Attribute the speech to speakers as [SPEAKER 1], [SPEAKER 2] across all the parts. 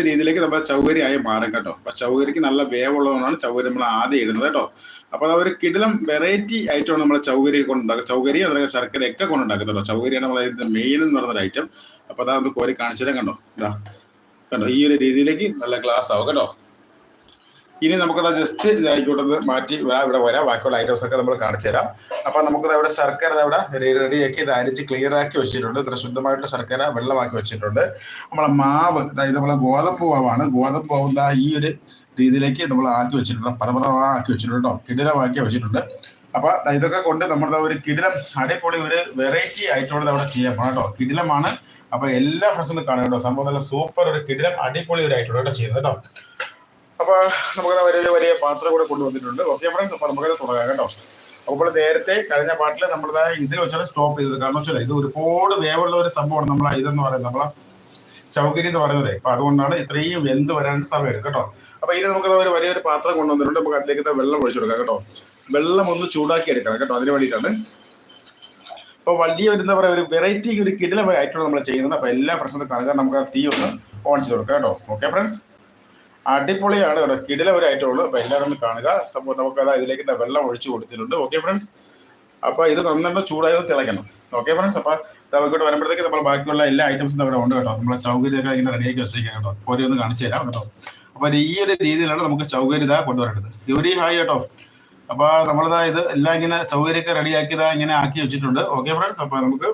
[SPEAKER 1] രീതിയിലേക്ക് നമ്മൾ ചൗകര്യമായി മാറും കേട്ടോ. അപ്പൊ ചൗകരിക്ക് നല്ല വേവുള്ളതുകൊണ്ടാണ് ചൗകരി നമ്മൾ ആദ്യം ഇടുന്നത് കേട്ടോ. അപ്പൊ അത് ഒരു കിടിലം വെറൈറ്റി ആയിട്ടാണ് നമ്മൾ ചൗകരി കൊണ്ടുണ്ടാക്കുക. ചൗകരി ശർക്കര ഒക്കെ കൊണ്ടുണ്ടാക്കുന്നത് ചൗകരിയാണ് നമ്മളെ മെയിൻ എന്ന് പറയുന്ന ഐറ്റം അപ്പൊ അതാ നമുക്ക് കോരി കാണിച്ചു തരാം കണ്ടോ. ഇതാ. കണ്ടോ? ഈ ഒരു രീതിയിലേക്ക് നല്ല ഗ്ലാസ് ആവും കേട്ടോ. ഇനി നമുക്കത് ജസ്റ്റ് ഇതായിക്കോട്ടെ മാറ്റി ഇവിടെ വരാം. ബാക്കിയുള്ള ഐറ്റംസ് ഒക്കെ നമ്മൾ കാണിച്ചു തരാം. അപ്പൊ നമുക്കത് അവിടെ ശർക്കര അവിടെ റെഡിയാക്കി ഇത് അരിച്ച് ക്ലിയർ ആക്കി വെച്ചിട്ടുണ്ട്. ഇത്ര ശുദ്ധമായിട്ടുള്ള ശർക്കര വെള്ളമാക്കി വെച്ചിട്ടുണ്ട്. നമ്മളെ മാവ് അതായത് നമ്മളെ ഗോതമ്പ് മാവാണ്. ഗോതമ്പ് മാവ് ഈ ഒരു രീതിയിലേക്ക് നമ്മൾ ആക്കി വെച്ചിട്ടുണ്ട്. പദപദമാക്കി വെച്ചിട്ടുണ്ട് കേട്ടോ കിടിലമാക്കി വെച്ചിട്ടുണ്ട് അപ്പൊ ഇതൊക്കെ കൊണ്ട് നമ്മുടെ ഒരു കിടിലം അടിപൊളി ഒരു വെറൈറ്റി ആയിട്ടുള്ളത് അവിടെ ചെയ്യാൻ പോകണം കേട്ടോ കിടിലമാണ് അപ്പൊ എല്ലാ ഫ്രണ്ട്സും കാണുക കാണും കേട്ടോ സംഭവം നല്ല സൂപ്പർ ഒരു കിടിലം അടിപൊളി ഒരു ആയിട്ടോടെ ചെയ്യുന്നത് കേട്ടോ അപ്പൊ നമുക്ക് വലിയ വലിയ പാത്രം കൂടെ കൊണ്ടുവന്നിട്ടുണ്ട്. ഓക്കെ ഫ്രണ്ട്സ് അപ്പൊ നമുക്കത് തുടങ്ങാം കേട്ടോ. അപ്പോൾ നേരത്തെ കഴിഞ്ഞ പാട്ടിൽ നമ്മൾ ഇതിൽ വെച്ചാണ് സ്റ്റോപ്പ് ചെയ്തത്. കാരണം വെച്ചാൽ ഇത് ഒരുപാട് വേവുള്ള ഒരു സംഭവമാണ് നമ്മൾ ഇതെന്ന് പറയുന്നത്. നമ്മളെ ചൗകര്യം എന്ന് പറയുന്നത്. അപ്പൊ അതുകൊണ്ടാണ് ഇത്രയും വെന്ത് വരാൻ സമയം കേട്ടോ. അപ്പൊ ഇനി നമുക്ക് ഒരു വലിയൊരു പാത്രം കൊണ്ടുവന്നിട്ടുണ്ട്. നമുക്ക് അതിലേക്ക് വെള്ളം ഒഴിച്ചു കൊടുക്കാം കേട്ടോ. വെള്ളം ഒന്ന് ചൂടാക്കി എടുക്കണം കേട്ടോ. അതിന് വേണ്ടിയിട്ടാണ്. അപ്പോൾ വലിയ ഒരു എന്താ പറയുക ഒരു വെറൈറ്റി ഒരു കിടിലം ആയിട്ടാണ് നമ്മൾ ചെയ്യുന്നത്. അപ്പൊ എല്ലാ ഫ്രണ്ട്സും കാണുക. നമുക്ക് ആ തീ ഒന്ന് ഓൺ ചെയ്ത് കൊടുക്കാം കേട്ടോ. ഓക്കെ ഫ്രണ്ട്സ് അടിപൊളിയാണ് കേട്ടോ. കിടില ഒരു ഐറ്റം ഉള്ളു അപ്പൊ എല്ലാവരും ഒന്ന് കാണുക. സംഭവം നമുക്ക് അതാ ഇതിലേക്ക് വെള്ളം ഒഴിച്ചു കൊടുത്തിട്ടുണ്ട്. ഓക്കെ ഫ്രണ്ട്സ് അപ്പൊ ഇത് നന്നായിട്ട് ചൂടായി ഒന്ന് തിളയ്ക്കണം. ഓക്കെ ഫ്രണ്ട്സ് അപ്പൊ ഇങ്ങോട്ട് വരുമ്പോഴത്തേക്ക് നമ്മൾ ബാക്കിയുള്ള എല്ലാ ഐറ്റംസും അവിടെ ഉണ്ട് കേട്ടോ. നമ്മളെ ചൗകര്യമൊക്കെ ഇങ്ങനെ റെഡിയാക്കി വെച്ചേക്കാം കേട്ടോ. കോരി ഒന്ന് കാണിച്ചു തരാം കേട്ടോ. അപ്പൊ ഈ ഒരു രീതിയിലാണ് നമുക്ക് ചൗകര്യത കൊണ്ടുവരേണ്ടത്. ഇവരി ഹായ് കേട്ടോ. അപ്പൊ നമ്മളിതാ ഇത് എല്ലാം ഇങ്ങനെ ചൗകര്യമൊക്കെ റെഡിയാക്കിയതാ ഇങ്ങനെ ആക്കി വെച്ചിട്ടുണ്ട്. ഓക്കെ ഫ്രണ്ട്സ് അപ്പൊ നമുക്ക്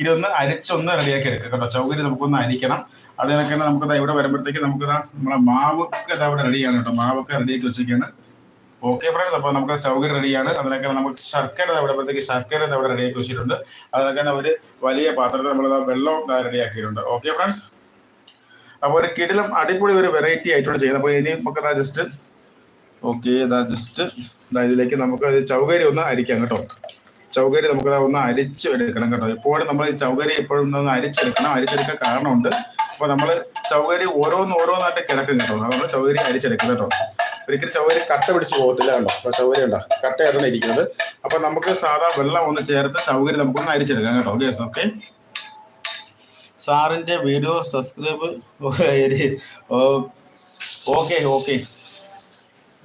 [SPEAKER 1] ഇതൊന്ന് അരിച്ചൊന്ന് റെഡിയാക്കി എടുക്കുക കേട്ടോ. ചൗകര്യം നമുക്കൊന്ന് അരിക്കണം. അതിനൊക്കെ നമുക്ക് ദാ ഇവിടെ വരുമ്പോഴത്തേക്ക് നമുക്ക് നമ്മളെ മാവൊക്കെ ഇതാ ഇവിടെ റെഡിയാണ് കേട്ടോ. മാവൊക്കെ റെഡിയാക്കി വെച്ചിരിക്കുകയാണ്. ഓക്കെ ഫ്രണ്ട്സ് അപ്പോൾ നമുക്ക് ചൗകര്യം റെഡിയാണ് അതിനൊക്കെ നമുക്ക് ശർക്കര ദാ ഇവിടെ വരുമ്പോഴത്തേക്ക് ശർക്കര ഇവിടെ റെഡിയാക്കി വെച്ചിട്ടുണ്ട്. അതിനൊക്കെ ഒരു വലിയ പാത്രത്തിൽ നമ്മൾ വെള്ളം റെഡിയാക്കിയിട്ടുണ്ട് ഓക്കെ ഫ്രണ്ട്സ് അപ്പോൾ ഒരു കിടിലം അടിപൊളി ഒരു വെറൈറ്റി ആയിട്ടുണ്ട് ചെയ്യുന്നത്. അപ്പോൾ ഇനി നമുക്ക് ദാ ജസ്റ്റ് ഓക്കെ ഇതാ ജസ്റ്റ് ഇതിലേക്ക് നമുക്ക് ചൗകര്യം ഒന്ന് അരിക്കാം കേട്ടോ. ചൗകരി നമുക്ക് ഒന്ന് അരിച്ച് എടുക്കണം കേട്ടോ. എപ്പോഴും നമ്മൾ ചൗകരി എപ്പോഴും ഒന്ന് അരിച്ചെടുക്കണം. അരിച്ചെടുക്കാൻ കാരണമുണ്ട്. അപ്പൊ നമ്മൾ ചൗകരി ഓരോന്ന് ഓരോന്നായിട്ട് കിടക്കും കേട്ടോ. നമ്മൾ ചൗകരി അരിച്ചെടുക്കും കേട്ടോ. ഒരിക്കലും ചൗകരി കട്ട പിടിച്ച് പോകത്തില്ല കണ്ടോ അപ്പൊ ചൗകരി ഉണ്ടോ? കട്ടയായിട്ടാണ് ഇരിക്കുന്നത്. അപ്പൊ നമുക്ക് സാധാ വെള്ളം ഒന്ന് ചേർത്ത് ചൗകരി നമുക്കൊന്ന് അരിച്ചെടുക്കാം കേട്ടോ. ഓക്കെ ഓക്കെ സാറിന്റെ video subscribe okay okay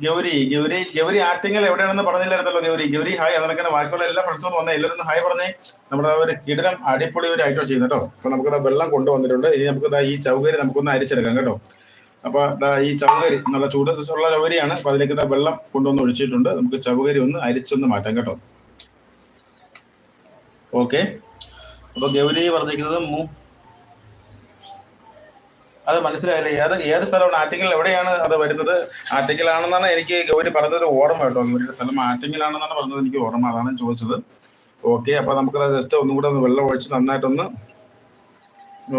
[SPEAKER 1] Gauri Gauri Gauri Attingal എവിടെയാണെന്ന് പറഞ്ഞില്ലായിരുന്നല്ലോ ഗൗരി. ഗൗരി ഹായ് അതിനൊക്കെ ബാക്കിയുള്ള എല്ലാ ഫ്രണ്ട്സും വന്നേ. എല്ലാവരും ഹായ് പറഞ്ഞേ. നമ്മുടെ ഒരു കിടനം അടിപൊളി ഒരു ഐറ്റം ചെയ്യുന്നു കേട്ടോ. അപ്പൊ നമുക്ക് വെള്ളം കൊണ്ടുവന്നിട്ടുണ്ട്. ഇനി നമുക്ക് ഈ ചൗകരി നമുക്കൊന്ന് അരിച്ചെടുക്കാം കേട്ടോ. അപ്പൊ ഈ ചൗകരി നല്ല ചൂടുള്ള ചൗകരിയാണ്. അപ്പൊ അതിലേക്ക് വെള്ളം കൊണ്ടുവന്ന് ഒഴിച്ചിട്ടുണ്ട്. നമുക്ക് ചൗകരി ഒന്ന് അരിച്ചൊന്ന് മാറ്റാം കേട്ടോ. ഓക്കെ. അപ്പൊ ഗൗരി പറഞ്ഞിരിക്കുന്നത് അത് മനസ്സിലായില്ല. ഏത് ഏത് സ്ഥലമാണ്? ആറ്റിങ്ങൽ എവിടെയാണ് അത് വരുന്നത്? ആറ്റിങ്ങലാണെന്നാണ് എനിക്ക് ഗൗരി പറഞ്ഞത് ഓർമ്മ കേട്ടോ. ഗൗരിയുടെ സ്ഥലം ആറ്റിങ്ങലാണെന്നാണ് പറഞ്ഞത് എനിക്ക് ഓർമ്മ. അതാണ് ചോദിച്ചത്. ഓക്കെ അപ്പൊ നമുക്കത് ജസ്റ്റ് ഒന്നും കൂടെ ഒന്ന് വെള്ളം ഒഴിച്ച് നന്നായിട്ടൊന്ന്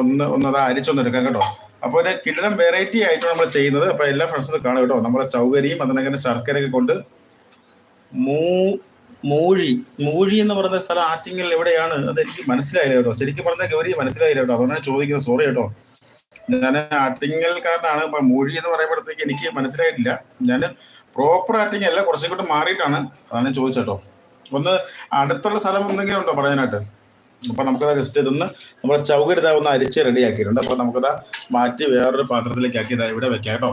[SPEAKER 1] ഒന്ന് ഒന്ന് അത് അരിച്ചൊന്ന് എടുക്കാം കേട്ടോ. അപ്പോൾ ഒരു കിടിലം വെറൈറ്റി ആയിട്ട് നമ്മൾ ചെയ്യുന്നത്. അപ്പൊ എല്ലാ ഫ്രണ്ട്സും കാണും കേട്ടോ. നമ്മളെ ചൗകരിയും അതിനങ്ങനെ ശർക്കരയൊക്കെ കൊണ്ട് മൂ മൂഴി മൂഴി എന്ന് പറഞ്ഞ സ്ഥലം ആറ്റിങ്ങൽ എവിടെയാണ്? അത് എനിക്ക് മനസ്സിലായില്ല കേട്ടോ. ശരിക്കും പറഞ്ഞ ഗൗരി മനസ്സിലായില്ല കേട്ടോ. അതുകൊണ്ടാണ് ചോദിക്കുന്നത്. സോറി കേട്ടോ. ഞാൻ ആറ്റിങ്ങൽക്കാരനാണ്. ഇപ്പൊ മൊഴി എന്ന് പറയുമ്പോഴത്തേക്ക് എനിക്ക് മനസ്സിലായിട്ടില്ല. ഞാൻ പ്രോപ്പർ ആറ്റിങ് അല്ല കുറച്ചും കൂടെ മാറിയിട്ടാണ് അതാണ് ചോദിച്ചേട്ടോ ഒന്ന് അടുത്തുള്ള സ്ഥലം എന്തെങ്കിലും ഉണ്ടോ പറയാനായിട്ട്? അപ്പൊ നമുക്കത് ജസ്റ്റ് ഇതൊന്ന് നമ്മുടെ ചൗകരിത ഒന്ന് അരിച്ച് റെഡിയാക്കിയിട്ടുണ്ട് അപ്പൊ നമുക്കത് മാറ്റി വേറൊരു പാത്രത്തിലേക്ക് ആക്കി ഇതാ ഇവിടെ വെക്കാം കേട്ടോ.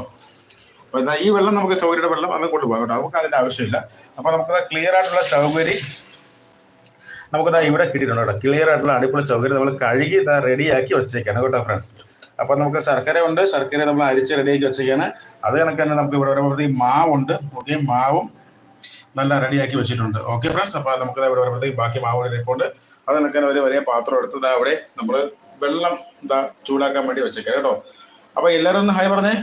[SPEAKER 1] അപ്പൊ ഈ വെള്ളം നമുക്ക് ചൗകര്യയുടെ വെള്ളം അന്ന് കൊണ്ടുപോകാം കേട്ടോ. നമുക്ക് അതിന്റെ ആവശ്യമില്ല. അപ്പൊ നമുക്കത് ക്ലിയർ ആയിട്ടുള്ള ചൗകരി നമുക്കത് ഇവിടെ കിട്ടിയിട്ടുണ്ട് കേട്ടോ. ക്ലിയർ ആയിട്ടുള്ള അടിപൊളി ചൗകരി നമ്മൾ കഴുകി റെഡിയാക്കി വെച്ചേക്കാണ് കേട്ടോ ഫ്രണ്ട്സ് അപ്പൊ നമുക്ക് ശർക്കര ഉണ്ട്. ശർക്കര നമ്മൾ അരിച്ച് റെഡിയാക്കി വെച്ചിരിക്കുകയാണ്. അത് കണക്ക് തന്നെ നമുക്ക് ഇവിടെ വരുമ്പോഴത്തേക്ക് മാവുണ്ട്. ഓക്കെ മാവും നല്ല റെഡിയാക്കി വെച്ചിട്ടുണ്ട്. ഓക്കെ ഫ്രണ്ട്സ് അപ്പോൾ നമുക്ക് ഇവിടെ വരുമ്പോഴത്തേക്ക് ബാക്കി മാവ് ഇരിപ്പുണ്ട്. അത് കണക്ക് ഒരു വലിയ പാത്രം എടുത്ത് അവിടെ നമ്മൾ വെള്ളം എന്താ ചൂടാക്കാൻ വേണ്ടി വെച്ചേക്കാം കേട്ടോ. അപ്പോൾ എല്ലാവരും ഒന്ന് ഹായ് പറഞ്ഞേ.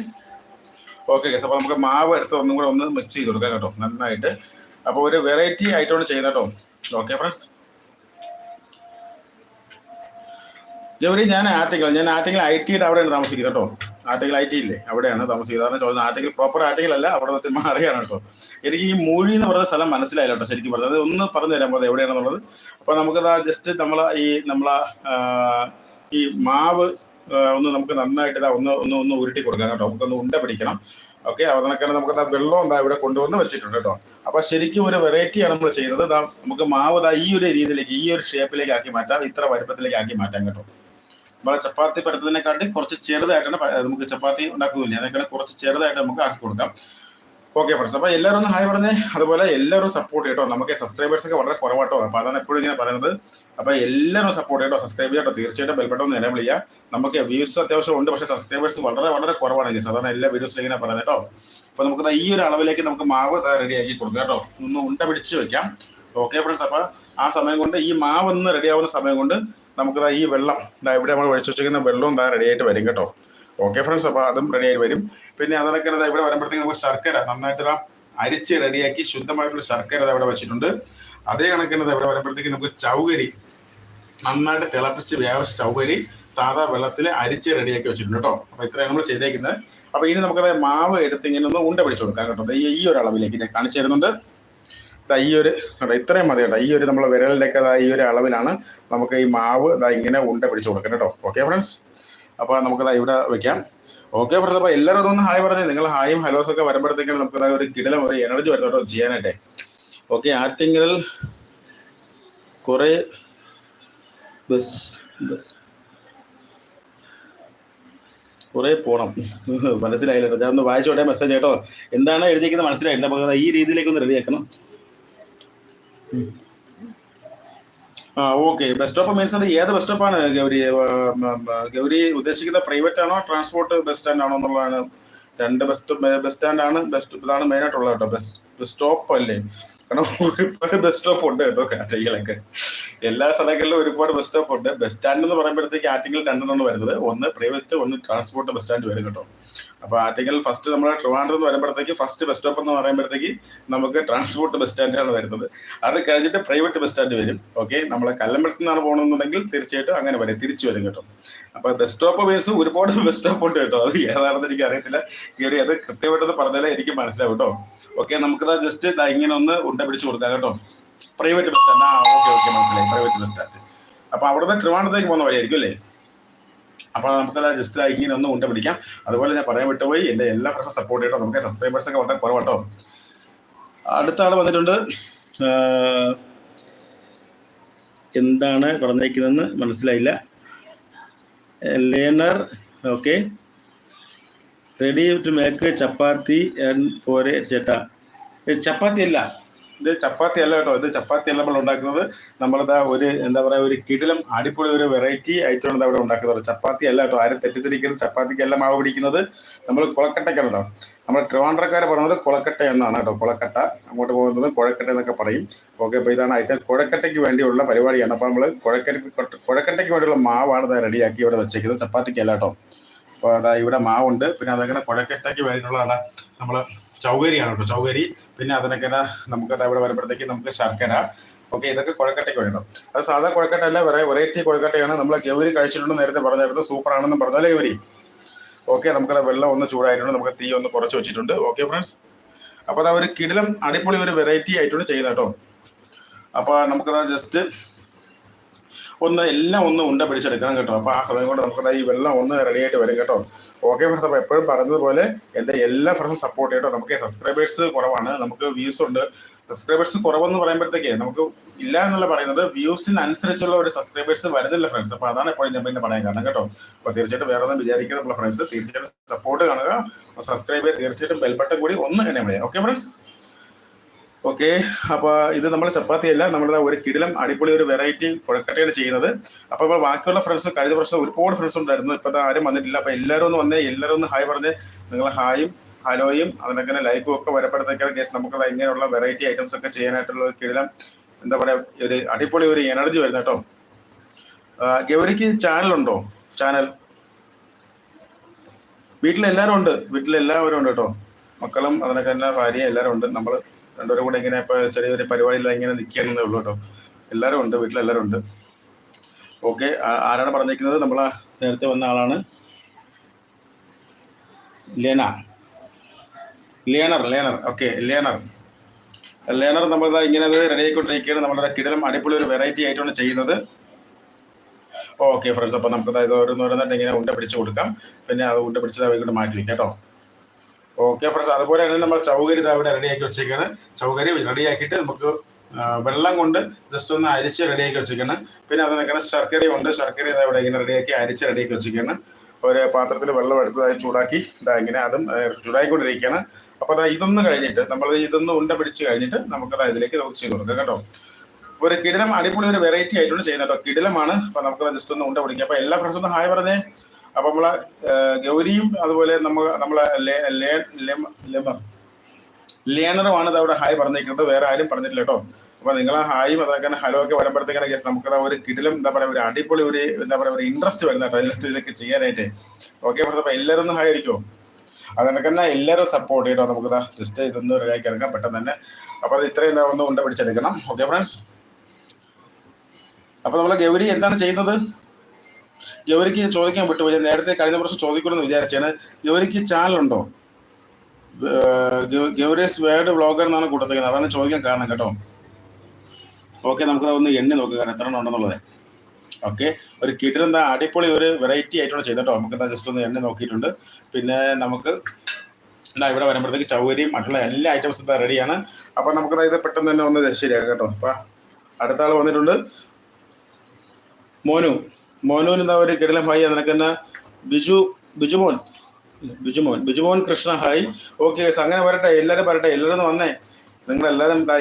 [SPEAKER 1] ഓക്കെ ഗസ് അപ്പോൾ നമുക്ക് മാവ് എടുത്ത് ഒന്നും കൂടെ ഒന്ന് മിക്സ് ചെയ്ത് കൊടുക്കാം കേട്ടോ. നന്നായിട്ട്. അപ്പോൾ ഒരു വെറൈറ്റി ആയിട്ടാണ് ചെയ്യുന്നത് കേട്ടോ. ഓക്കെ ഫ്രണ്ട്സ് ജോലി ഞാൻ ആറ്റിങ്ങൽ ഞാൻ ആറ്റിങ്ങൽ ഐ ടിയുടെ അവിടെയാണ് താമസിക്കുന്നത് കേട്ടോ. ആറ്റിങ്ങൽ ഐ ടി ഇല്ലേ? അവിടെയാണ് താമസിക്കുന്നത്. കാരണം ചോദിച്ചത് ആറ്റിങ്ങൽ പ്രോപ്പർ ആറ്റിങ്ങൽ അല്ല അവിടെ നിന്ന് മാറിയാണ് കേട്ടോ. എനിക്ക് ഈ മൂഴി എന്ന് പറഞ്ഞ സ്ഥലം മനസ്സിലായില്ല കേട്ടോ ശരിക്കും പറഞ്ഞത് ഒന്ന് പറഞ്ഞു തരാൻ പോകുന്നത് എവിടെയാണെന്നുള്ളത്. അപ്പോൾ നമുക്ക് ജസ്റ്റ് നമ്മൾ ഈ നമ്മളെ ഈ മാവ് ഒന്ന് നമുക്ക് നന്നായിട്ട് ഇതാ ഒന്ന് ഒന്ന് ഒന്ന് ഉരുട്ടി കൊടുക്കാം കേട്ടോ. നമുക്കൊന്ന് ഉണ്ട പിടിക്കണം. ഓക്കെ അതിനൊക്കെയാണ് നമുക്ക് വെള്ളം എന്താ ഇവിടെ കൊണ്ടുവന്ന് വെച്ചിട്ടുണ്ട് കേട്ടോ. അപ്പോൾ ശരിക്കും ഒരു വെറൈറ്റിയാണ് നമ്മൾ ചെയ്യുന്നത്. നമുക്ക് മാവ് ഈ ഒരു രീതിയിലേക്ക് ഈ ഒരു ഷേപ്പിലേക്ക് ആക്കി മാറ്റാം. ഇത്ര വലുപ്പത്തിലേക്ക് ആക്കി മാറ്റാം കേട്ടോ. നമ്മളെ ചപ്പാത്തി പരത്തതിനെക്കാട്ടി കുറച്ച് ചെറുതായിട്ടാണ് നമുക്ക് ചപ്പാത്തി ഉണ്ടാക്കുന്നില്ല. അതേക്കാളും കുറച്ച് ചെറുതായിട്ട് നമുക്ക് ആക്കി കൊടുക്കാം. ഓക്കെ ഫ്രണ്ട്സ് അപ്പോൾ എല്ലാവരും ഒന്ന് ഹായ് പറഞ്ഞേ. അതുപോലെ എല്ലാവരും സപ്പോർട്ട് ചെയ്യട്ടോ. നമുക്ക് സബ്സ്ക്രൈബേഴ്സ് ഒക്കെ വളരെ കുറവാട്ടോ. അപ്പോൾ അതാണ് എപ്പോഴും ഇങ്ങനെ പറയുന്നത്. അപ്പോൾ എല്ലാവരും സപ്പോർട്ട് ചെയ്യട്ടോ സബ്സ്ക്രൈബ് ചെയ്യട്ടോ. തീർച്ചയായിട്ടും ബെൽബട്ടൺ ഒന്ന് നിലവിൽ ചെയ്യുക. നമുക്ക് വ്യൂസ് അത്യാവശ്യം ഉണ്ട് പക്ഷേ സബ്സ്ക്രൈബേഴ്സ് വളരെ വളരെ കുറവാണ്. സാധാരണ എല്ലാ വീഡിയോസിലും ഇങ്ങനെ പറയുന്നത് കേട്ടോ. അപ്പോൾ നമുക്ക് ഈ ഒരു അളവിലേക്ക് നമുക്ക് മാവ് റെഡി ആക്കി കൊടുക്കാം കേട്ടോ. ഒന്ന് ഉണ്ട പിടിച്ച് വെക്കാം. ഓക്കെ ഫ്രണ്ട്സ് അപ്പോൾ ആ സമയം കൊണ്ട് ഈ മാവ് ഒന്ന് റെഡിയാവുന്ന സമയം കൊണ്ട് നമുക്ക് ഈ വെള്ളം ഇതാ ഇവിടെ നമ്മൾ ഒഴിച്ചു വെച്ചിരിക്കുന്ന വെള്ളവും ഇതാ റെഡി ആയിട്ട് വരും കേട്ടോ. ഓക്കെ ഫ്രണ്ട്സ് അപ്പോൾ അതും റെഡി ആയിട്ട് വരും. പിന്നെ അതിനൊക്കെ ഇവിടെ വരുമ്പോഴത്തേക്ക് നമുക്ക് ശർക്കര നന്നായിട്ട് ദാ അരിച്ച് റെഡിയാക്കി ശുദ്ധമായിട്ടുള്ള ശർക്കര ഇവിടെ വെച്ചിട്ടുണ്ട്. അതേ കണക്കിന് ഇവിടെ വരുമ്പോഴത്തേക്ക് നമുക്ക് ചൗകരി നന്നായിട്ട് തിളപ്പിച്ച് വേവിച്ച ചൗകരി സാധാ വെള്ളത്തിൽ അരിച്ച് റെഡിയാക്കി വെച്ചിട്ടുണ്ട് കേട്ടോ. അപ്പോൾ ഇത്രയാണ് നമ്മൾ ചെയ്തേക്കുന്നത്. അപ്പോൾ ഇനി നമുക്കത് മാവ് എടുത്ത് ഇങ്ങനെ ഒന്ന് ഉണ്ട പിടിച്ചു കൊടുക്കാം കേട്ടോ. ഈ ഈ ഒരു അളവിലേക്ക് ഞാൻ കാണിച്ചു തരുന്നുണ്ട്. ഈ ഒരു കേട്ടോ ഇത്രയും മതി കേട്ടോ. ഈ ഒരു നമ്മൾ വിരലിന്റെയൊക്കെ ഈ ഒരു അളവിലാണ് നമുക്ക് ഈ മാവ് ഇതാ ഇങ്ങനെ ഉണ്ട പിടിച്ചു കൊടുക്കണം കേട്ടോ. ഓക്കെ ഫ്രണ്ട്സ് അപ്പോൾ നമുക്ക് ദാ ഇവിടെ വെക്കാം. ഓക്കെ ഫ്രണ്ട്സ് അപ്പോൾ എല്ലാവരും ഒന്ന് ഹായ് പറഞ്ഞേ. നിങ്ങൾ ഹായും ഹലോസ് ഒക്കെ വരുമ്പോഴത്തേക്കാണ് നമുക്ക് ഒരു കിടലം ഒരു എനർജി വരുന്നുണ്ടോ ചെയ്യാനായിട്ടെ. ഓക്കെ ആറ്റിങ്ങിൽ കുറേ ബസ് ബസ്. കുറേ പോണം. മനസ്സിലായില്ല ഞാൻ ഒന്ന് വായിച്ചോട്ടെ മെസ്സേജ് കേട്ടോ. എന്താണ് എഴുതിയിരിക്കുന്നത് മനസ്സിലായില്ല. അപ്പോൾ ഈ രീതിയിലേക്ക് ഒന്ന് റെഡിയാക്കണം ആ ഓക്കെ ബസ് സ്റ്റോപ്പ് മീൻസ് അത് ഏത് ബസ് സ്റ്റോപ്പാണ് ഗൗരി? ഗൗരി ഉദ്ദേശിക്കുന്ന പ്രൈവറ്റ് ആണോ ട്രാൻസ്പോർട്ട് ബസ് സ്റ്റാൻഡ് ആണോ എന്നുള്ളതാണ് രണ്ട് ബസ് ബസ് സ്റ്റാൻഡ് ആണ് ബസ് ഇതാണ് മെയിൻ ആയിട്ടുള്ളത് കേട്ടോ. ബസ് ബസ് സ്റ്റോപ്പ് അല്ലേ? കാരണം ഒരുപാട് ബസ് സ്റ്റോപ്പ് ഉണ്ട് കേട്ടോ കാറ്റയിലൊക്കെ എല്ലാ സ്ഥലങ്ങളിലും ഒരുപാട് ബസ് സ്റ്റോപ്പ് ഉണ്ട്. ബസ് സ്റ്റാൻഡ് എന്ന് പറയുമ്പോഴത്തേക്ക് ആറ്റിങ്ങൽ രണ്ടെണ്ണം വരുന്നത്. ഒന്ന് പ്രൈവറ്റ് ഒന്ന് ട്രാൻസ്പോർട്ട് ബസ് സ്റ്റാൻഡ് വരും കേട്ടോ. അപ്പൊ ആറ്റിങ്ങൽ ഫസ്റ്റ് നമ്മൾ ട്രിവാൻഡ്രം എന്ന് വരുമ്പോഴത്തേക്ക് ഫസ്റ്റ് ബസ് സ്റ്റോപ്പ് എന്ന് പറയുമ്പോഴത്തേക്ക് നമുക്ക് ട്രാൻസ്പോർട്ട് ബസ് സ്റ്റാൻഡാണ് വരുന്നത്. അത് കഴിഞ്ഞിട്ട് പ്രൈവറ്റ് ബസ് സ്റ്റാൻഡ് വരും. ഓക്കെ നമ്മൾ കല്ലമ്പലത്തിൽ നിന്നാണ് പോകണമെന്നുണ്ടെങ്കിൽ തീർച്ചയായിട്ടും അങ്ങനെ വരും. തിരിച്ചു വരും കേട്ടോ. അപ്പൊ ബസ് സ്റ്റോപ്പ് ബേസ് ഒരുപാട് ബസ് സ്റ്റോപ്പ് ഉണ്ട് കേട്ടോ. അത് ഏതാണെന്ന് എനിക്ക് അറിയത്തില്ല. ഗൗരി അത് കൃത്യമായിട്ടൊന്ന് പറഞ്ഞാലേ എനിക്ക് മനസ്സിലാവും കേട്ടോ. ഓക്കെ നമുക്കത് ജസ്റ്റ് ഇങ്ങനെ ഒന്ന് ഉണ്ട പിടിച്ചു കൊടുക്കാം കേട്ടോ. പ്രൈവറ്റ് ബസ് സ്റ്റാൻഡ് ആ ഓക്കെ ഓക്കെ മനസ്സിലായി. പ്രൈവറ്റ് ബസ് സ്റ്റാൻഡ് അപ്പൊ അവിടുന്ന് ട്രിവാൻഡ്രത്തേക്ക് പോകുന്ന വഴിയായിരിക്കും അല്ലേ? അപ്പൊ നമുക്കെല്ലാം ജസ്റ്റ് ഇങ്ങനെ ഒന്ന് ഉണ്ട പിടിക്കാം. അതുപോലെ ഞാൻ പറയാൻ വിട്ടുപോയി. എന്റെ എല്ലാ ഫ്രണ്ട്സും സപ്പോർട്ട് ചെയ്യട്ടോ. നമുക്ക് സബ്സ്ക്രൈബേഴ്സ് ഒക്കെ വളരെ കുറവാട്ടോ. അടുത്ത ആൾ വന്നിട്ടുണ്ട്. എന്താണ് പറഞ്ഞേക്കുന്നതെന്ന് മനസ്സിലായില്ല. Learner okay ready to make chapati പോരെ ചേട്ടാ. ചപ്പാത്തി അല്ല. ഇത് ചപ്പാത്തി അല്ല കേട്ടോ. ഇത് ചപ്പാത്തി അല്ല നമ്മൾ ഉണ്ടാക്കുന്നത്. നമ്മളത് ഒരു എന്താ പറയുക ഒരു കിടിലം അടിപൊളി ഒരു വെറൈറ്റി ആയിട്ടാണ് ഇതാ അവിടെ ഉണ്ടാക്കുന്നത് ചപ്പാത്തി അല്ല കേട്ടോ. ആരും തെറ്റിദ്ധരിക്കരുത്. ചപ്പാത്തിക്കല്ല മാവ് പിടിക്കുന്നത്. നമ്മൾ കുളക്കട്ടയ്ക്കാണ് കേട്ടോ. നമ്മൾ ട്രിവാൻഡ്രക്കാർ പറയുന്നത് കുളക്കട്ട എന്നാണ് കേട്ടോ. കുളക്കട്ട. അങ്ങോട്ട് പോകുന്നത് കുഴക്കട്ട എന്നൊക്കെ പറയും. ഓക്കെ അപ്പോൾ ഇതാണ് ഐറ്റം. കുഴക്കട്ടയ്ക്ക് വേണ്ടിയുള്ള പരിപാടിയാണ്. അപ്പോൾ നമ്മൾ കുഴക്കട്ട കുഴക്കട്ടയ്ക്ക് വേണ്ടിയുള്ള മാവാണ് ഇത് റെഡിയാക്കി ഇവിടെ വെച്ചേക്കുന്നത്. ചപ്പാത്തിക്കല്ല കേട്ടോ. അപ്പോൾ അതാ ഇവിടെ മാവുണ്ട്. പിന്നെ അതങ്ങനെ കുഴക്കട്ടയ്ക്ക് വേണ്ടിയിട്ടുള്ളതാണ് നമ്മൾ ചൗകരിയാണ് കേട്ടോ ചൗകരി. പിന്നെ അതിനൊക്കെ നമുക്ക് അത് ഇവിടെ വരുമ്പോഴത്തേക്ക് നമുക്ക് ശർക്കര. ഓക്കെ ഇതൊക്കെ കുഴക്കട്ടയ്ക്ക് വേണം അത് സാധാ കുഴക്കട്ട അല്ല വേറെ വെറൈറ്റി കുഴക്കട്ടയാണ്. നമ്മൾ ഗൗരി കഴിച്ചിട്ടുണ്ട് നേരത്തെ പറഞ്ഞായിരുന്നു. സൂപ്പർ ആണെന്ന് പറഞ്ഞാലേ ഗൗരി. ഓക്കെ നമുക്കത് വെള്ളം ഒന്ന് ചൂടായിട്ടുണ്ട്. നമുക്ക് തീ ഒന്ന് കുറച്ച് വെച്ചിട്ടുണ്ട്. ഓക്കെ ഫ്രണ്ട്സ് അപ്പോൾ അത് ഒരു കിടിലം അടിപൊളി ഒരു വെറൈറ്റി ആയിട്ടുണ്ട് ചെയ്യുന്നത് കേട്ടോ. അപ്പോൾ നമുക്കത് ജസ്റ്റ് ഒന്ന് എല്ലാം ഒന്ന് ഉണ്ട പിടിച്ചെടുക്കണം കേട്ടോ. അപ്പോൾ ആ സമയം കൊണ്ട് നമുക്കത് ഈ വെള്ളം ഒന്ന് റെഡി ആയിട്ട് വരും കേട്ടോ. ഓക്കെ ഫ്രണ്ട്സ് അപ്പോൾ എപ്പോഴും പറഞ്ഞതുപോലെ എന്റെ എല്ലാ ഫ്രണ്ട്സും സപ്പോർട്ട് ചെയ്യട്ടോ. നമുക്ക് സബ്സ്ക്രൈബേഴ്സ് കുറവാണ്. നമുക്ക് വ്യൂസ് ഉണ്ട്. സബ്സ്ക്രൈബേഴ്സ് കുറവെന്ന് പറയുമ്പോഴത്തേക്കേ നമുക്ക് ഇല്ല എന്നുള്ള പറയുന്നത്. വ്യൂസിനനുസരിച്ചുള്ള ഒരു സബ്സ്ക്രൈബേഴ്സ് വരുന്നില്ല ഫ്രണ്ട്സ് അപ്പോൾ അതാണ് എപ്പോഴും ഞാൻ പിന്നെ പറയാൻ കാരണം കേട്ടോ. അപ്പോൾ തീർച്ചയായിട്ടും വേറെ ഒന്നും വിചാരിക്കണം ഫ്രണ്ട്സ് തീർച്ചയായിട്ടും സപ്പോർട്ട് കാണുക. സബ്സ്ക്രൈബ് ചെയ്യുക തീർച്ചയായിട്ടും ബെൽബട്ടൺ കൂടി ഒന്ന് എന്നെ വിളിയാം ഓക്കെ ഫ്രണ്ട്സ് ഓക്കെ അപ്പോൾ ഇത് നമ്മൾ ചപ്പാത്തി അല്ല നമ്മുടെ ഒരു കിടിലം അടിപൊളി ഒരു വെറൈറ്റി കുഴക്കട്ടയാണ് ചെയ്യുന്നത്. അപ്പോൾ ഇപ്പോൾ ബാക്കിയുള്ള ഫ്രണ്ട്സ് കഴിഞ്ഞ പ്രാവശ്യം ഒരുപാട് ഫ്രണ്ട്സ് ഉണ്ടായിരുന്നു. ഇപ്പോൾ ആരും വന്നിട്ടില്ല. അപ്പോൾ എല്ലാവരും ഒന്ന് വന്നേ എല്ലാവരും ഒന്ന് ഹായ് പറഞ്ഞ്. നിങ്ങൾ ഹായും ഹലോയും അതിനൊക്കെ ലൈക്കും ഒക്കെ വരുമ്പോഴത്തേക്കാണ് കേസ് നമുക്ക് ഇങ്ങനെയുള്ള വെറൈറ്റി ഐറ്റംസ് ഒക്കെ ചെയ്യാനായിട്ടുള്ള ഒരു കിടിലം എന്താ പറയുക ഒരു അടിപൊളി ഒരു എനർജി വരുന്ന കേട്ടോ. ഗൗരിക്ക് ചാനലുണ്ടോ ചാനൽ വീട്ടിലെല്ലാവരും ഉണ്ട്. വീട്ടിലെല്ലാവരും ഉണ്ട് കേട്ടോ. മക്കളും അതിനൊക്കെ തന്നെ ഭാര്യയും എല്ലാവരും ഉണ്ട്. നമ്മൾ രണ്ടുപേരും കൂടെ ഇങ്ങനെ ഇപ്പോൾ ചെറിയൊരു പരിപാടിയിൽ ഇങ്ങനെ നിൽക്കുകയാണെന്നേ ഉള്ളൂ കേട്ടോ. എല്ലാവരും ഉണ്ട് വീട്ടിലെല്ലാവരും ഉണ്ട്. ഓക്കെ ആരാണ് പറഞ്ഞിരിക്കുന്നത്? നമ്മൾ നേരത്തെ വന്ന ആളാണ്. ലേന learner learner okay learner learner നമ്മൾ ഇങ്ങനെ റെഡി ആയിക്കൊണ്ടിരിക്കുകയാണ്. നമ്മളുടെ കിടലം അടിപൊളി ഒരു വെറൈറ്റി ആയിട്ടാണ് ചെയ്യുന്നത്. ഓക്കെ ഫ്രണ്ട്സ് അപ്പം നമുക്ക് ഇത് ഓരോന്ന് ഓരോന്നായിട്ട് ഇങ്ങനെ ഉണ്ട പിടിച്ച് കൊടുക്കാം. പിന്നെ അത് ഉണ്ട പിടിച്ചത് അവയ്ക്കൊണ്ട് മാറ്റി വയ്ക്കാം കേട്ടോ. ഓക്കെ ഫ്രണ്ട്സ് അതുപോലെ തന്നെ നമ്മൾ ചൗകരി അവിടെ റെഡിയാക്കി വെച്ചേക്കാണ്. ചൗകരി റെഡിയാക്കിയിട്ട് നമുക്ക് വെള്ളം കൊണ്ട് ജസ്റ്റ് ഒന്ന് അരിച്ച് റെഡിയാക്കി വെച്ചിരിക്കണം പിന്നെ അത് നിൽക്കുന്ന ശർക്കര ഇതാ ഇവിടെ ഇങ്ങനെ റെഡിയാക്കി അരിച്ച് റെഡിയാക്കി വെച്ചിരിക്കണം ഒരു പാത്രത്തിൽ വെള്ളം എടുത്തതായി ചൂടാക്കി ഇതാ ഇങ്ങനെ അതും ചൂടായിക്കൊണ്ടിരിക്കുകയാണ് അപ്പോൾ അതാ ഇതൊന്ന് കഴിഞ്ഞിട്ട് നമ്മൾ ഇതൊന്ന് ഉണ്ട പിടിച്ച് കഴിഞ്ഞിട്ട് നമുക്കത് ഇതിലേക്ക് നമുക്ക് ചെയ്ത് കൊടുക്കാം കേട്ടോ. ഒരു കിടിലം അടിപൊളി ഒരു വെറൈറ്റി ആയിട്ടുണ്ട് ചെയ്യുന്നത് കേട്ടോ. കിടിലമാണ്. അപ്പൊ നമുക്ക് ജസ്റ്റ് ഒന്ന് ഉണ്ട പിടിക്കാം. അപ്പോൾ എല്ലാ ഫ്രണ്ട്സും ഒന്ന് ഹായ് പറഞ്ഞേ. അപ്പൊ നമ്മളെ ഗൗരിയും അതുപോലെ നമ്മൾ നമ്മളെ ലെമർ ലേണറുമാണ് ഇത് അവിടെ ഹായ് പറഞ്ഞിരിക്കുന്നത്. വേറെ ആരും പറഞ്ഞിട്ടില്ല കേട്ടോ. അപ്പൊ നിങ്ങൾ ആ ഹായും അതൊക്കെ ഹലോ ഒക്കെ വരുമ്പോഴത്തേക്കാണ് കേസ് നമുക്ക് ഒരു കിടിലും എന്താ പറയാ ഒരു അടിപൊളി ഒരു എന്താ പറയാ ഒരു ഇൻട്രസ്റ്റ് വരുന്ന കേട്ടോ ഇതൊക്കെ ചെയ്യാനായിട്ട്. ഓക്കെ അപ്പൊ എല്ലാവരും ഒന്ന് ഹായ് അടിക്കുമോ അതിനൊക്കെ തന്നെ എല്ലാവരും സപ്പോർട്ട് ചെയ്യട്ടോ നമുക്ക് ജസ്റ്റ് ഇതൊന്ന് റെഡിയാക്കി എടുക്കാം പെട്ടെന്ന് തന്നെ. അപ്പൊ അത് ഇത്രയും ഒന്ന് ഉണ്ട പിടിച്ചെടുക്കണം ഓക്കെ ഫ്രണ്ട്സ് അപ്പൊ നമ്മൾ ഗൗരി എന്താണ് ചെയ്യുന്നത്? ഗൗരിക്ക് ചോദിക്കാൻ വിട്ടുപോയി ഞാൻ നേരത്തെ കഴിഞ്ഞ പ്രാവശ്യം ചോദിക്കണമെന്ന് വിചാരിച്ചാണ് ഗൗരിക്ക് ചാനലുണ്ടോ? ഗൗരീസ് വേർഡ് വ്ളോഗർ എന്നാണ് കൊടുത്തേക്കുന്നത് അതാണ് ചോദിക്കാൻ കാരണം കേട്ടോ. ഓക്കെ നമുക്ക് ഒന്ന് എണ്ണി നോക്കുക കാരണം എത്ര എണ്ണം ഉണ്ടെന്നുള്ളത്. ഓക്കെ ഒരു കിട്ടിലെന്താ അടിപൊളി ഒരു വെറൈറ്റി ആയിട്ടാണ് ചെയ്തിട്ടോ നമുക്ക് എന്താ ജസ്റ്റ് ഒന്ന് എണ്ണി നോക്കിയിട്ടുണ്ട്. പിന്നെ നമുക്ക് എന്താ ഇവിടെ വരുമ്പോഴത്തേക്ക് ചൗകര്യം മറ്റുള്ള എല്ലാ ഐറ്റംസും എന്താ റെഡിയാണ് അപ്പോൾ നമുക്ക് ഇത് പെട്ടെന്ന് തന്നെ ഒന്ന് ശരിയാക്കാം കേട്ടോ. അപ്പം അടുത്ത ആൾ വന്നിട്ടുണ്ട്. മോനു. എന്താ ഒരു കിടിലം ഹായ് നിനക്ക് തന്നെ ബിജു ബിജുമോൻ. ബിജുമോൻ. ബിജുമോൻ കൃഷ്ണ ഹായ്. ഓക്കെ അങ്ങനെ വരട്ടെ. എല്ലാവരും വരട്ടെ. എല്ലാവരും വന്നേ. നിങ്ങൾ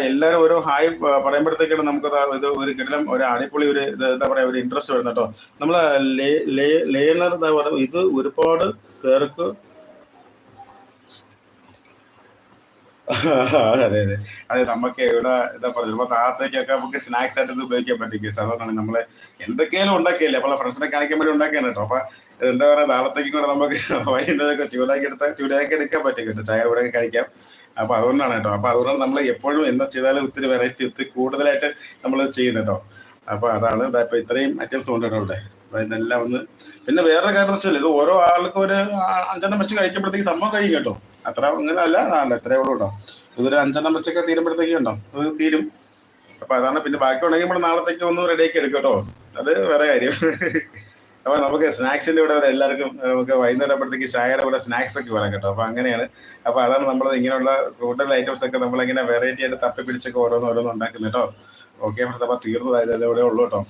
[SPEAKER 1] എല്ലാവരും ഓരോ ഹായ് പറയുമ്പോഴത്തേക്കാണ് നമുക്ക് ഇത് ഒരു കിടലം ഒരു അടിപൊളി ഒരു എന്താ പറയുക ഒരു ഇൻട്രസ്റ്റ് വരുന്നത് കേട്ടോ നമ്മൾ ലേണർ എന്താ പറയുക ഇത് ഒരുപാട് പേർക്ക് അതെ അതെ. അതെ നമുക്ക് ഇവിടെ എന്താ പറയുക ചിലപ്പോൾ നാളത്തേക്കൊക്കെ നമുക്ക് സ്നാക്സ് ആയിട്ട് ഉപയോഗിക്കാൻ പറ്റും കേസ് അതുകൊണ്ടാണ് നമ്മൾ എന്തൊക്കെയാലും ഉണ്ടാക്കിയല്ലേ? അപ്പോൾ ഫ്രണ്ട്സിനെ കാണിക്കാൻ വേണ്ടി ഉണ്ടാക്കിയാണ് കേട്ടോ. അപ്പൊ എന്താ പറയാ നാളത്തേക്കും കൂടെ നമുക്ക് വൈകുന്നതൊക്കെ ചൂടാക്കി എടുത്താൽ ചൂടാക്കി എടുക്കാൻ പറ്റും കേട്ടോ. ചായ കൂടെ കഴിക്കാം. അപ്പൊ അതുകൊണ്ടാണ് കേട്ടോ. അപ്പൊ അതുകൊണ്ടാണ് നമ്മൾ എപ്പോഴും എന്താ ചെയ്താലും ഒത്തിരി വെറൈറ്റി ഒത്തിരി കൂടുതലായിട്ട് നമ്മൾ ചെയ്യുന്നുണ്ടോ കേട്ടോ. അപ്പൊ അതാണ് ഇപ്പൊ ഇത്രയും ഐറ്റംസ് ഉണ്ട് കേട്ടോ ഇവിടെ. ഇതെല്ലാം ഒന്ന് പിന്നെ വേറെ കാര്യം വെച്ചാൽ ഇത് ഓരോ ആൾക്കും ഒരു അഞ്ചെണ്ണം വെച്ച് കഴിക്കുമ്പോഴത്തേക്ക് സംഭവം കഴിയും കേട്ടോ. അത്ര അങ്ങനെ അല്ല അല്ല എത്രയേ ഉള്ളൂ കേട്ടോ. ഇതൊരു അഞ്ചെണ്ണം വെച്ചൊക്കെ തീരുമ്പോഴത്തേക്ക് ഉണ്ടോ അത് തീരും. അപ്പൊ അതാണ് പിന്നെ ബാക്കി ഉണ്ടെങ്കിൽ നമ്മൾ നാളത്തേക്ക് ഒന്ന് റെഡിയാക്കി എടുക്കും കേട്ടോ. അത് വേറെ കാര്യം. അപ്പൊ നമുക്ക് സ്നാക്സിന്റെ ഇവിടെ വരെ. എല്ലാവർക്കും നമുക്ക് വൈകുന്നേരം ആകുമ്പോഴത്തേക്ക് ചായയുടെ കൂടെ സ്നാക്സ് ഒക്കെ വേണം കേട്ടോ. അപ്പൊ അങ്ങനെയാണ്. അപ്പൊ അതാണ് നമ്മൾ ഇങ്ങനെയുള്ള കൂടുതൽ ഐറ്റംസ് ഒക്കെ നമ്മളിങ്ങനെ വെറൈറ്റി ആയിട്ട് തപ്പി പിടിച്ചൊക്കെ ഓരോന്ന് ഓരോന്ന് ഉണ്ടാക്കുന്നത് കേട്ടോ. ഓക്കെ ഫ്രണ്ട്സ് അപ്പൊ തീർന്നതായത് ഇവിടെ ഉള്ളൂ കേട്ടോ.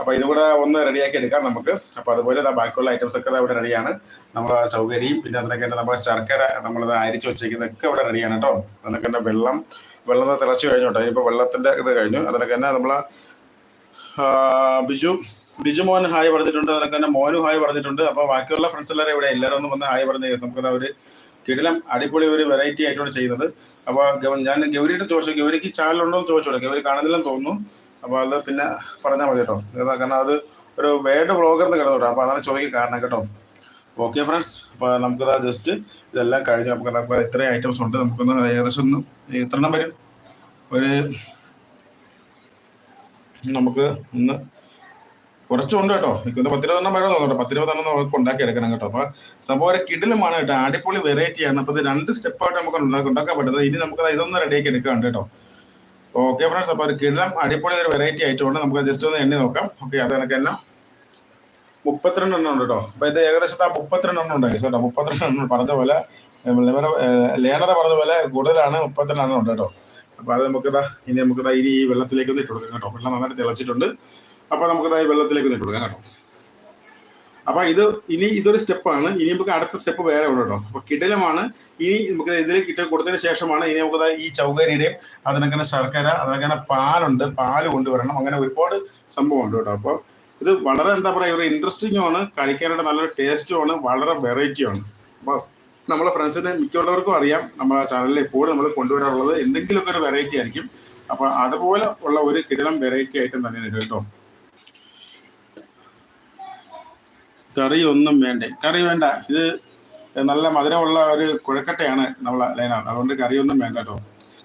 [SPEAKER 1] അപ്പൊ ഇതുകൂടെ ഒന്ന് റെഡിയാക്കി എടുക്കാം നമുക്ക്. അപ്പൊ അതുപോലെ ബാക്കിയുള്ള ഐറ്റംസ് ഒക്കെ ഇവിടെ റെഡിയാണ് നമ്മൾ ചൗകരിയും പിന്നെ അതിനൊക്കെ നമ്മുടെ ശർക്കര നമ്മളത് അരിച്ചു വെച്ചേക്കുന്നതൊക്കെ ഇവിടെ റെഡിയാണ് കേട്ടോ. അതിനൊക്കെ തന്നെ വെള്ളം വെള്ളം തിളച്ചു കഴിഞ്ഞു കേട്ടോ. ഇനിയിപ്പോൾ വെള്ളത്തിന്റെ ഇത് കഴിഞ്ഞു. അതിനൊക്കെ തന്നെ നമ്മൾ ബിജു ബിജു മോൻ ഹായ് പറഞ്ഞിട്ടുണ്ട്. അതിനൊക്കെ തന്നെ മോനു ഹായ് പറഞ്ഞിട്ടുണ്ട്. അപ്പോൾ ബാക്കിയുള്ള ഫ്രണ്ട്സ് എല്ലാവരും ഇവിടെ എല്ലാവരും ഒന്ന് വന്ന് ഹായ് പറഞ്ഞു നമുക്ക് ദാ ഒരു കിടിലം അടിപൊളി ഒരു വെറൈറ്റി ആയിട്ടാണ് ചെയ്യുന്നത്. അപ്പോൾ ഞാൻ ഗൗരിയുടെ ചോദിച്ചു ഗൗരിക്ക് ചാനലുണ്ടോ എന്ന് ചോദിച്ചോളൂ. ഗൗരി കാണുന്നില്ലെന്ന് തോന്നുന്നു. അപ്പോൾ അത് പിന്നെ പറഞ്ഞാൽ മതി കേട്ടോ. കാരണം അത് ഒരു വേഡ് ബ്ലോഗറിന് കിടന്നു കേട്ടോ അപ്പോൾ അതാണ് ചോദിക്കാൻ കാരണം കേട്ടോ. ഓക്കെ ഫ്രണ്ട്സ് അപ്പോൾ നമുക്കത് ജസ്റ്റ് ഇതെല്ലാം കഴിഞ്ഞു നമുക്ക് ഇത്രയും ഐറ്റംസ് ഉണ്ട്. നമുക്കൊന്ന് ഏകദേശം ഒന്ന് എത്ര എണ്ണം വരും? ഒരു നമുക്ക് ഒന്ന് കുറച്ചുണ്ട് കേട്ടോ. എനിക്ക് പത്തിരുപതെണ്ണം വരെ തോന്നുന്നു പത്തിരുപതെണ്ണം നമുക്ക് ഉണ്ടാക്കി എടുക്കണം കേട്ടോ. അപ്പൊ സംഭവം ഒരു കിടിലുമാണ് കേട്ടോ. അടിപൊളി വെറൈറ്റിയാണ് ആണ്. അപ്പൊ ഇത് രണ്ട് സ്റ്റെപ്പായിട്ട് നമുക്ക് ഉണ്ടാക്കി ഉണ്ടാക്കാൻ പറ്റുന്നത്. ഇനി നമുക്ക് ഇതൊന്ന് റെഡിയാക്കി എടുക്കാണ്ട് കേട്ടോ. ഓക്കെ ഫ്രണ്ട്സ് അപ്പൊ ഒരു കിടലം അടിപൊളി ഒരു വെറൈറ്റി ആയിട്ട് ഉണ്ട്. നമുക്ക് ജസ്റ്റ് ഒന്ന് എണ്ണി നോക്കാം. ഓക്കെ അത് എനിക്ക് എണ്ണം മുപ്പത്തിരണ്ട് എണ്ണം ഉണ്ട് കേട്ടോ. അപ്പൊ ഇത് ഏകദേശം ആ മുപ്പത്തിരണ്ട് എണ്ണം ഉണ്ടായി. കേട്ടോ മുപ്പത്തിരണ്ട് എണ്ണം പറഞ്ഞ പോലെ ലേണറ പറഞ്ഞ പോലെ കൂടുതലാണ് മുപ്പത്തിരണ്ട് എണ്ണം ഉണ്ട് കേട്ടോ. അപ്പൊ അത് നമുക്ക് ഇതാ ഇനി നമുക്ക് ഇതാ ഇനി ഈ വെള്ളത്തിലേക്ക് ഒന്ന് ഇട്ട് കൊടുക്കാം കേട്ടോ. വെള്ളം നന്നായിട്ട് തിളച്ചിട്ടുണ്ട്. അപ്പൊ നമുക്ക് ഇതാ ഈ വെള്ളത്തിലേക്ക് ഒന്ന് ഇട്ട് കൊടുക്കാം കേട്ടോ. അപ്പൊ ഇത് ഇനി ഇതൊരു സ്റ്റെപ്പാണ് ഇനി നമുക്ക് അടുത്ത സ്റ്റെപ്പ് വേറെ ഉണ്ട് കേട്ടോ. അപ്പൊ കിടലമാണ്. ഇനി നമുക്ക് ഇതിൽ കിട്ടൽ കൊടുത്തതിന് ശേഷമാണ് ഇനി നമുക്ക് ഈ ചൗകരിയുടെയും അതിനങ്ങനെ ശർക്കര അതിനങ്ങനെ പാലുണ്ട്. പാൽ കൊണ്ടുവരണം. അങ്ങനെ ഒരുപാട് സംഭവം ഉണ്ട് കേട്ടോ. അപ്പോൾ ഇത് വളരെ എന്താ പറയുക ഒരു ഇൻട്രസ്റ്റിംഗ് ആണ്. കഴിക്കാനായിട്ട് നല്ലൊരു ടേസ്റ്റും ആണ്. വളരെ വെറൈറ്റി ആണ്. അപ്പോൾ നമ്മളെ ഫ്രണ്ട്സിന് മിക്കുള്ളവർക്കും അറിയാം. നമ്മളെ ചാനലിൽ എപ്പോഴും നമ്മൾ കൊണ്ടുവരാറുള്ളത്. എന്തെങ്കിലുമൊക്കെ ഒരു വെറൈറ്റി ആയിരിക്കും. അപ്പൊ അതുപോലെ ഉള്ള ഒരു കിടലം വെറൈറ്റി ആയിട്ടും തന്നെയാണ് കേട്ടോ. കറി ഒന്നും വേണ്ടേ. കറി വേണ്ട. ഇത് നല്ല മധുരമുള്ള ഒരു കുഴക്കട്ടയാണ് നമ്മളെ ലൈനാർ അതുകൊണ്ട് കറിയൊന്നും വേണ്ട കേട്ടോ.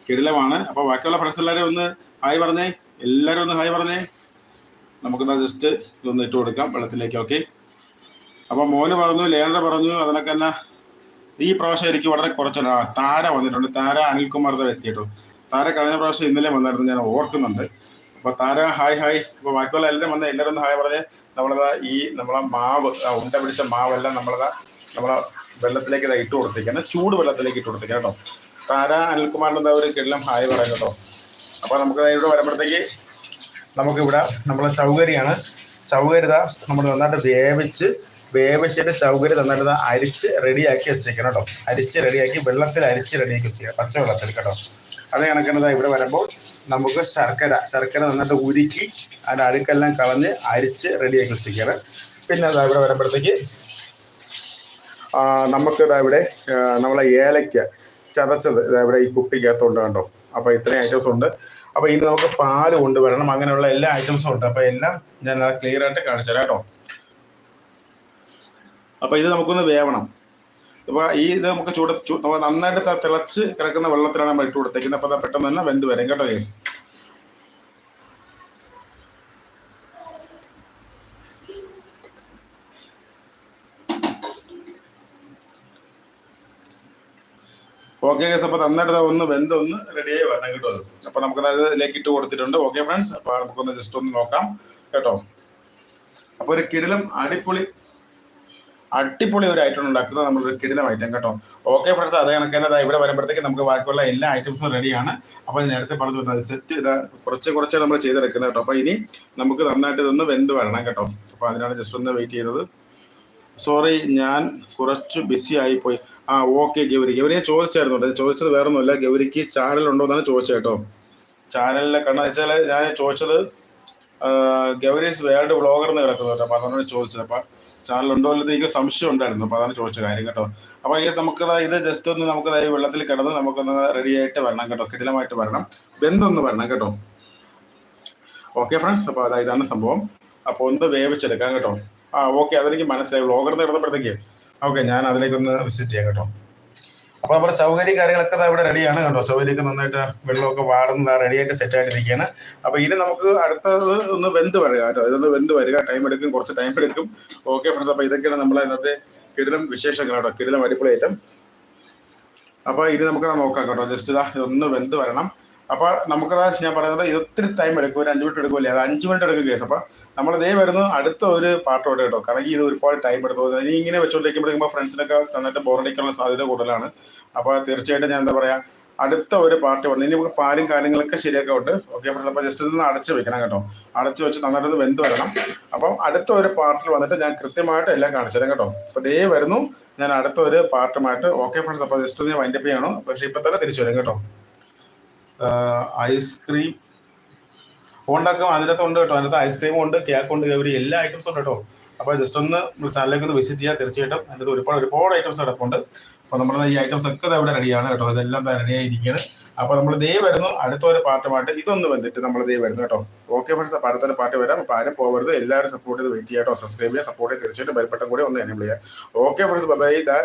[SPEAKER 1] കിടിലമാണ്. അപ്പോൾ ബാക്കിയുള്ള ഫ്രണ്ട്സ് എല്ലാവരും ഒന്ന് ഹായ് പറഞ്ഞേ. എല്ലാവരും ഒന്ന് ഹായ് പറഞ്ഞേ. നമുക്കെന്താ ജസ്റ്റ് ഇതൊന്ന് ഇട്ട് കൊടുക്കാം വെള്ളത്തിലേക്ക്. ഓക്കെ അപ്പോൾ മോന് പറഞ്ഞു ലേണർ പറഞ്ഞു അതിനൊക്കെ തന്നെ ഈ പ്രാവശ്യം എനിക്ക് വളരെ കുറച്ചാണ് ആ താര വന്നിട്ടുണ്ട്. താര അനിൽകുമാർ വ്യക്തി കേട്ടോ. താര കഴിഞ്ഞ പ്രാവശ്യം ഇന്നലെ വന്നായിരുന്നു. ഞാൻ ഓർക്കുന്നുണ്ട്. അപ്പൊ താര ഹായ് ഹായ്. അപ്പൊ ബാക്കിയുള്ള എല്ലാവരും വന്ന്. എല്ലാവരും ഒന്ന് ഹായ് പറഞ്ഞ്. നമ്മളതാ ഈ നമ്മളെ മാവ് ഉണ്ട പിടിച്ച മാവെല്ലാം നമ്മളത് നമ്മളെ വെള്ളത്തിലേക്ക് ഇട്ട് കൊടുത്തേക്കാണ്. ചൂട് വെള്ളത്തിലേക്ക് ഇട്ട് കൊടുത്തേക്കാം കേട്ടോ. താര അനിൽകുമാറിന്റെ ഒരു കിള്ളം ഹായ് പറയാം കേട്ടോ. അപ്പോൾ നമുക്ക് ഇവിടെ വരുമ്പോഴത്തേക്ക് നമുക്കിവിടെ നമ്മളെ ചൗകരിയാണ്. ചൗകരിത നമ്മൾ നന്നായിട്ട് വേവിച്ച് വേവിച്ചിട്ട് ചൗകരി നന്നായിട്ട് അരിച്ച് റെഡിയാക്കി വെച്ചേക്കണം കേട്ടോ. അരിച്ച് റെഡിയാക്കി വെള്ളത്തിൽ അരിച്ച് റെഡിയാക്കി വെച്ചേക്കാം പച്ച വെള്ളത്തിൽ കേട്ടോ. അതേ കണക്കിന് ഇവിടെ വരുമ്പോൾ നമുക്ക് ശർക്കര ശർക്കര നന്നായിട്ട് ഉരുക്കി അതിന്റെ അഴുക്കെല്ലാം കളഞ്ഞ് അരിച്ച് റെഡിയാക്കി വെച്ചിരിക്കുകയാണ്. പിന്നെ അതാ ഇവിടെ വരുമ്പോഴത്തേക്ക് നമുക്ക് ഇവിടെ നമ്മളെ ഏലയ്ക്ക ചതച്ചത് ഇവിടെ ഈ കുപ്പിക്കകത്തുണ്ട് കണ്ടോ? അപ്പോൾ ഇത്രയും ഐറ്റംസ് ഉണ്ട്. അപ്പോൾ ഇനി നമുക്ക് പാൽ കൊണ്ടുവരണം. അങ്ങനെയുള്ള എല്ലാ ഐറ്റംസും ഉണ്ട്. അപ്പോൾ എല്ലാം ഞാൻ ക്ലിയർ ആയിട്ട് കാണിച്ചു തരാം കേട്ടോ. അപ്പോൾ ഇത് നമുക്കൊന്ന് വേവണം. അപ്പോൾ ഈ ഇത് നമുക്ക് ചൂട് നന്നായിട്ട് തിളച്ച് കിടക്കുന്ന വെള്ളത്തിലാണ് നമ്മൾ ഇട്ട് കൊടുത്തേക്കുന്നത്. അപ്പോൾ പെട്ടെന്ന് തന്നെ വെന്ത് വരും കേട്ടോ കേസ് ഓക്കെ ഗൈസ് അപ്പോൾ നന്നായിട്ട് ഒന്ന് വെന്ത് ഒന്ന് റെഡിയായി വരണം കേട്ടോ. അപ്പോൾ നമുക്ക് അതിലേക്ക് ഇട്ട് കൊടുത്തിട്ടുണ്ട്. ഓക്കെ ഫ്രണ്ട്സ് അപ്പോൾ നമുക്കൊന്ന് ജസ്റ്റ് ഒന്ന് നോക്കാം കേട്ടോ. അപ്പോൾ ഒരു കിടിലും അടിപൊളി അടിപൊളി ഒരു ഐറ്റം ഉണ്ടാക്കുന്നത് നമ്മളൊരു കിടിലം ഐറ്റം കേട്ടോ. ഓക്കെ ഫ്രണ്ട്സ് അതേ കണക്കെ ഇവിടെ വരുമ്പോഴത്തേക്ക് നമുക്ക് ബാക്കിയുള്ള എല്ലാ ഐറ്റംസും റെഡിയാണ് അപ്പോൾ നേരത്തെ പറഞ്ഞു തരുന്നത് സെറ്റ് ഇതാ കുറച്ച് കുറച്ച് നമ്മൾ ചെയ്തെടുക്കുന്നത് കേട്ടോ. അപ്പോൾ ഇനി നമുക്ക് നന്നായിട്ട് ഇതൊന്ന് വെന്ത് വരണം കേട്ടോ. അപ്പോൾ അതിനാണ് ജസ്റ്റ് ഒന്ന് വെയിറ്റ് ചെയ്തത്. സോറി ഞാൻ കുറച്ച് ബിസി ആയിപ്പോയി. ആ ഓക്കെ ഗൗരി. ഗൗരിയെ ചോദിച്ചായിരുന്നു. ചോദിച്ചത് വേറെ ഒന്നുമില്ല ഗൗരിക്ക് ചാനലുണ്ടോ എന്നാണ് ചോദിച്ചത് കേട്ടോ. ചാനലിലെ കാരണം വെച്ചാൽ ഞാൻ ചോദിച്ചത് ഗൗരീസ് വേൾഡ് വ്ളോഗർ എന്ന് കിടക്കുന്നു കേട്ടോ. അപ്പോൾ അതുകൊണ്ടാണ് ചോദിച്ചത്. അപ്പോൾ ഉണ്ടോ അല്ലെങ്കിൽ എനിക്ക് സംശയം ഉണ്ടായിരുന്നു. അപ്പോൾ അതാണ് ചോദിച്ച കാര്യം കേട്ടോ. അപ്പോൾ ഈ നമുക്ക് ഇത് ജസ്റ്റ് ഒന്ന് നമുക്ക് വെള്ളത്തിൽ കിടന്ന് നമുക്കൊന്ന് റെഡി ആയിട്ട് വരണം കേട്ടോ. കിടിലമായിട്ട് വരണം. ബന്ധമൊന്ന് വരണം കേട്ടോ. ഓക്കെ ഫ്രണ്ട്സ് അപ്പോൾ അതാ ഇതാണ് സംഭവം. അപ്പോൾ ഒന്ന് വേവിച്ചെടുക്കാം കേട്ടോ. ആ ഓക്കെ അതെനിക്ക് മനസ്സിലായി. വ്ളോഗർ നടന്നപ്പോഴത്തേക്ക് ഓക്കെ ഞാൻ അതിലേക്കൊന്ന് വിസിറ്റ് ചെയ്യാം കേട്ടോ. അപ്പോൾ നമ്മുടെ ചൗകരി കാര്യങ്ങളൊക്കെ ഇവിടെ റെഡിയാണ് കേട്ടോ ചൗകര്യൊക്കെ നന്നായിട്ട് വെള്ളമൊക്കെ വാടുന്ന റെഡി ആയിട്ട് സെറ്റ് ആയിട്ടിരിക്കുകയാണ്. അപ്പൊ ഇനി നമുക്ക് അടുത്തത് ഒന്ന് വെന്ത് വരിക കേട്ടോ. ഇതൊന്ന് വെന്ത് വരിക. ടൈം എടുക്കും. കുറച്ച് ടൈം എടുക്കും. ഓക്കെ ഫ്രണ്ട്സ് അപ്പൊ ഇതൊക്കെയാണ് നമ്മളെ ഇന്നത്തെ കിടിലം വിശേഷങ്ങൾ കേട്ടോ. കിടിലം അടിപൊളി ഐറ്റം അപ്പൊ ഇനി നമുക്ക് നോക്കാം കേട്ടോ. ജസ്റ്റ് ഇതാ ഇതൊന്ന് വെന്ത് വരണം. അപ്പോൾ നമുക്കതാ ഞാൻ പറയുന്നത് ഇത് ഒത്തിരി ടൈം എടുക്കും ഒരു അഞ്ച് മിനിറ്റ് എടുക്കില്ല? അത് അഞ്ച് മിനിറ്റ് എടുക്കും കേസ്. അപ്പോൾ നമ്മൾ ഇതേ വരുന്നു അടുത്ത ഒരു പാട്ടോടെ കേട്ടോ. കാരണം ഇത് ഒരുപാട് ടൈം എടുത്തു ഇനി ഇങ്ങനെ വെച്ചുകൊണ്ടിരിക്കുമ്പോഴേക്കും ഫ്രണ്ട്സിനൊക്കെ നന്നായിട്ട് ബോറടിക്കാനുള്ള സാധ്യത കൂടുതലാണ്. അപ്പോൾ തീർച്ചയായിട്ടും ഞാൻ എന്താ പറയുക അടുത്ത ഒരു പാർട്ടി വന്നു. ഇനി നമുക്ക് പാലും കാര്യങ്ങളൊക്കെ ശരിയൊക്കെ ഉണ്ട്. ഓക്കെ ഫ്രണ്ട്സ് ജസ്റ്റ് ഒന്ന് അടച്ചു വെക്കണം കേട്ടോ. അടച്ച് വെച്ച് നന്നായിട്ട് വെന്ത് വരണം. അപ്പം അടുത്ത ഒരു പാർട്ടിൽ വന്നിട്ട് ഞാൻ കൃത്യമായിട്ട് എല്ലാം കാണിച്ചു തരാം കേട്ടോ. അപ്പോൾ ദേ വരുന്നു ഞാൻ അടുത്ത ഒരു പാർട്ടുമായിട്ട് ഓക്കെ ഫ്രണ്ട്സ് അപ്പോൾ ജസ്റ്റ് ഒന്ന് വൈൻഡപ്പ് ചെയ്യണം. പക്ഷേ ഇപ്പം തന്നെ തിരിച്ചു വരും കേട്ടോ. ഐസ്ക്രീം ഉണ്ടാക്കും അതിനകത്ത് ഉണ്ട് കേട്ടോ. അതിനകത്ത് ഐസ്ക്രീം ഉണ്ട് കേക്ക് ഉണ്ട് ഇവർ എല്ലാ ഐറ്റംസും ഉണ്ട് കേട്ടോ. അപ്പോൾ ജസ്റ്റ് ഒന്ന് ചാനലിലേക്ക് ഒന്ന് വിസിറ്റ് ചെയ്യുക തീർച്ചയായിട്ടും. അതിനകത്ത് ഒരുപാട് ഒരുപാട് ഐറ്റംസ് കിടപ്പുണ്ട്. അപ്പോൾ നമ്മൾ ഈ ഐറ്റംസ് ഒക്കെ ഇവിടെ റെഡിയാണ് കേട്ടോ. ഇതെല്ലാം റെഡിയായിരിക്കുകയാണ് അപ്പോൾ നമ്മൾ ദേ വരുന്നു. അടുത്ത ഒരു പാർട്ടുമായിട്ട് ഇതൊന്ന് വന്നിട്ട് നമ്മൾ ദേ വരുന്നു കേട്ടോ. ഓക്കെ ഫ്രണ്ട്സ് അപ്പോൾ അടുത്തൊരു പാട്ട് വരാം. അപ്പോൾ ആരും പോകരുത് എല്ലാവരും സപ്പോർട്ട് ചെയ്ത് വെയിറ്റ് ചെയ്യാട്ടോ. സബ്സ്ക്രൈബ് ചെയ്യുക സപ്പോർട്ട് ചെയ്ത് തീർച്ചയായിട്ടും ബെൽബട്ടൺ കൂടി ഒന്ന് എനേബിൾ ചെയ്യുക ഓക്കെ ഫ്രണ്ട്സ് ബൈ ഇതാ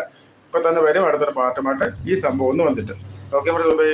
[SPEAKER 1] ഇപ്പം തന്നെ വരും അടുത്തൊരു പാട്ടുമായിട്ട്. ഈ സംഭവം ഒന്ന് വന്നിട്ട്. Okay friends bye